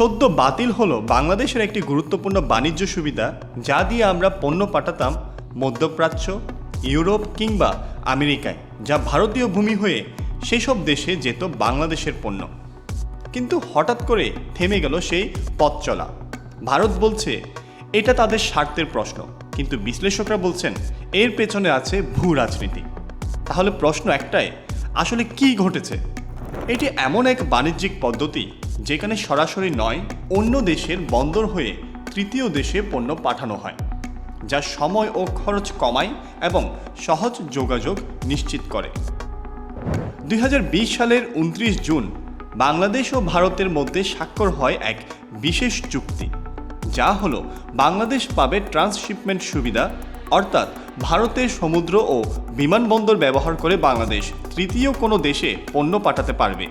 সদ্য বাতিল হলো বাংলাদেশের একটি গুরুত্বপূর্ণ বাণিজ্য সুবিধা, যা দিয়ে আমরা পণ্য পাঠাতাম মধ্যপ্রাচ্য, ইউরোপ কিংবা আমেরিকায়, যা ভারতীয় ভূমি হয়ে সেসব দেশে যেত বাংলাদেশের পণ্য। কিন্তু হঠাৎ করে থেমে গেল সেই পথ চলা। ভারত বলছে, এটা তাদের স্বার্থের প্রশ্ন। কিন্তু বিশ্লেষকরা বলছেন, এর পেছনে আছে ভূ রাজনীতি। তাহলে প্রশ্ন একটাই, আসলে কি ঘটেছে? এটি এমন এক বাণিজ্যিক পদ্ধতি যেখানে সরাসরি নয়, অন্য দেশের বন্দর হয়ে তৃতীয় দেশে পণ্য পাঠানো হয়, যা সময় ও খরচ কমায় এবং সহজ যোগাযোগ নিশ্চিত করে। দুই হাজার বিশ সালের উনত্রিশ জুন বাংলাদেশ ও ভারতের মধ্যে স্বাক্ষর হয় এক বিশেষ চুক্তি, যা হল বাংলাদেশ পাবে ট্রান্সশিপমেন্ট সুবিধা, অর্থাৎ ভারতের সমুদ্র ও বিমানবন্দর ব্যবহার করে বাংলাদেশ তৃতীয় কোনো দেশে পণ্য পাঠাতে পারবে।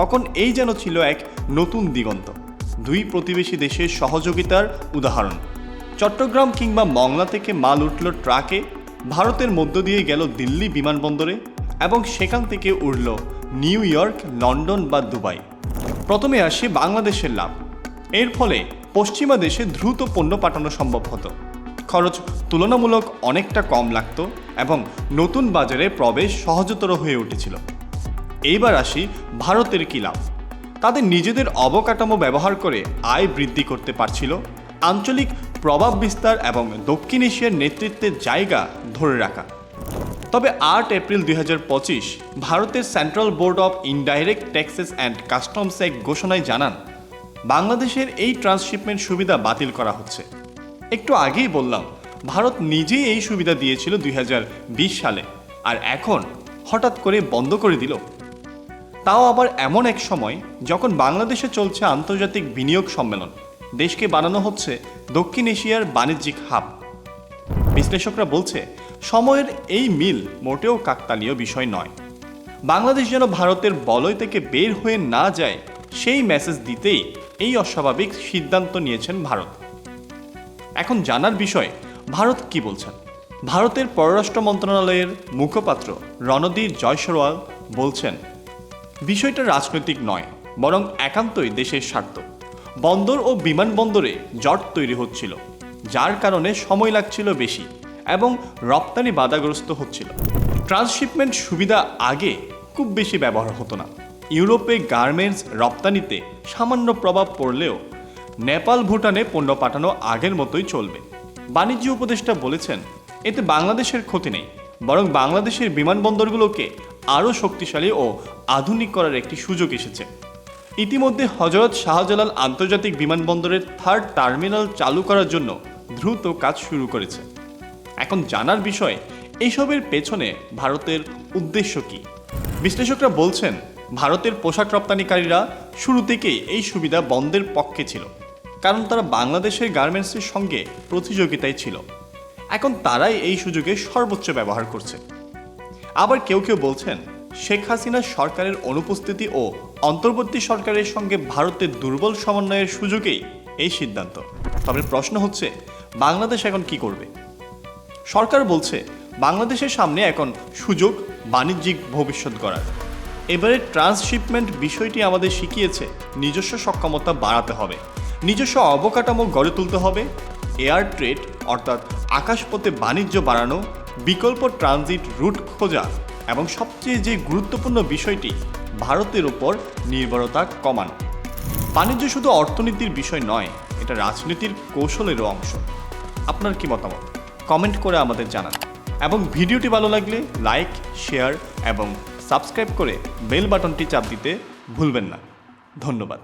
তখন এই যেন ছিল এক নতুন দিগন্ত, দুই প্রতিবেশী দেশের সহযোগিতার উদাহরণ। চট্টগ্রাম কিংবা মংলা থেকে মাল উঠল ট্রাকে, ভারতের মধ্য দিয়ে গেল দিল্লি বিমানবন্দরে এবং সেখান থেকে উড়ল নিউ ইয়র্ক, লন্ডন বা দুবাই। প্রথমে আসে বাংলাদেশের লাভ। এর ফলে পশ্চিমা দেশে দ্রুত পণ্য পাঠানো সম্ভব হতো। খরচ তুলনামূলক অনেকটা কম লাগতো এবং নতুন বাজারে প্রবেশ সহজতর হয়ে উঠেছিল। এইবার আসি ভারতের কি লাভ? তাদের নিজেদের অবকাঠামো ব্যবহার করে আয় বৃদ্ধি করতে পারছিল, আঞ্চলিক প্রভাব বিস্তার এবং দক্ষিণ এশিয়ার নেতৃত্বের জায়গা ধরে রাখা। তবে আট এপ্রিল দুই হাজার পঁচিশ ভারতের central board of indirect taxes and customs এক ঘোষণায় জানান, বাংলাদেশের এই ট্রান্সশিপমেন্ট সুবিধা বাতিল করা হচ্ছে। একটু আগেই বললাম, ভারত নিজেই এই সুবিধা দিয়েছিল দুই হাজার বিশ সালে, আর এখন হঠাৎ করে বন্ধ করে দিল। তাও আবার এমন এক সময় যখন বাংলাদেশে চলছে আন্তর্জাতিক বিনিয়োগ সম্মেলন, দেশকে বানানো হচ্ছে দক্ষিণ এশিয়ার বাণিজ্যিক হাব। বিশ্লেষকরা বলছে, সময়ের এই মিল মোটেও কাকতালীয় বিষয় নয়। বাংলাদেশ যেন ভারতের বলয় থেকে বের হয়ে না যায়, সেই মেসেজ দিতেই এই অস্বাভাবিক সিদ্ধান্ত নিয়েছেন ভারত। এখন জানার বিষয়, ভারত কি বলছেন? ভারতের পররাষ্ট্র মন্ত্রণালয়ের মুখপাত্র রণদীপ জয়সওয়াল বলছেন বিষয়টা রাজনৈতিক নয়, বরং একান্তই দেশের স্বার্থ। বন্দর ও বিমানবন্দরে জট তৈরি হচ্ছিল, যার কারণে সময় লাগছিল বেশি এবং রপ্তানি বাধাগ্রস্ত হচ্ছিল। ট্রান্সশিপমেন্ট সুবিধা আগে খুব বেশি ব্যবহার হতো না। ইউরোপে গার্মেন্টস রপ্তানিতে সামান্য প্রভাব পড়লেও নেপাল ভুটানে পণ্য পাঠানো আগের মতোই চলবে। বাণিজ্য উপদেষ্টা বলেছেন, এতে বাংলাদেশের ক্ষতি নেই, বরং বাংলাদেশের বিমানবন্দরগুলোকে আরও শক্তিশালী ও আধুনিক করার একটি সুযোগ এসেছে। ইতিমধ্যে হজরত শাহজালাল আন্তর্জাতিক বিমানবন্দরের থার্ড টার্মিনাল চালু করার জন্য দ্রুত কাজ শুরু করেছে। এখন জানার বিষয় এইসবের পেছনে ভারতের উদ্দেশ্য কি? বিশ্লেষকরা বলছেন, ভারতের পোশাক রপ্তানিকারীরা শুরু থেকেই এই সুবিধা বন্ধের পক্ষে ছিল, কারণ তারা বাংলাদেশের গার্মেন্টসের সঙ্গে প্রতিযোগিতায় ছিল। এখন তারাই এই সুযোগে সর্বোচ্চ ব্যবহার করছে। আবার কেউ কেউ বলছেন, শেখ হাসিনা সরকারের অনুপস্থিতি ও অন্তর্বর্তী সরকারের সঙ্গে ভারতের দুর্বল সমন্বয়ের সুযোগেই এই সিদ্ধান্ত। তবে প্রশ্ন হচ্ছে, বাংলাদেশ এখন কি করবে? সরকার বলছে, বাংলাদেশের সামনে এখন সুযোগ, বাণিজ্যিক ভবিষ্যৎ গড়ার। এবারে ট্রান্সশিপমেন্ট বিষয়টি আমাদের শিখিয়েছে, নিজস্ব সক্ষমতা বাড়াতে হবে, নিজস্ব অবকাঠামো গড়ে তুলতে হবে, এয়ার ট্রেড অর্থাৎ আকাশপথে বাণিজ্য বাড়ানো বিকল্প ট্রানজিট রুট খোঁজা এবং সবচেয়ে যে গুরুত্বপূর্ণ বিষয়টি, ভারতের উপর নির্ভরতা কমানো। বাণিজ্য শুধু অর্থনীতির বিষয় নয়, এটা রাজনীতির কৌশলেরও অংশ। আপনার কি মতামত? কমেন্ট করে আমাদের জানান। এবং ভিডিওটি ভালো লাগলে লাইক, শেয়ার এবং সাবস্ক্রাইব করে বেল বাটনটি চাপ দিতে ভুলবেন না। ধন্যবাদ।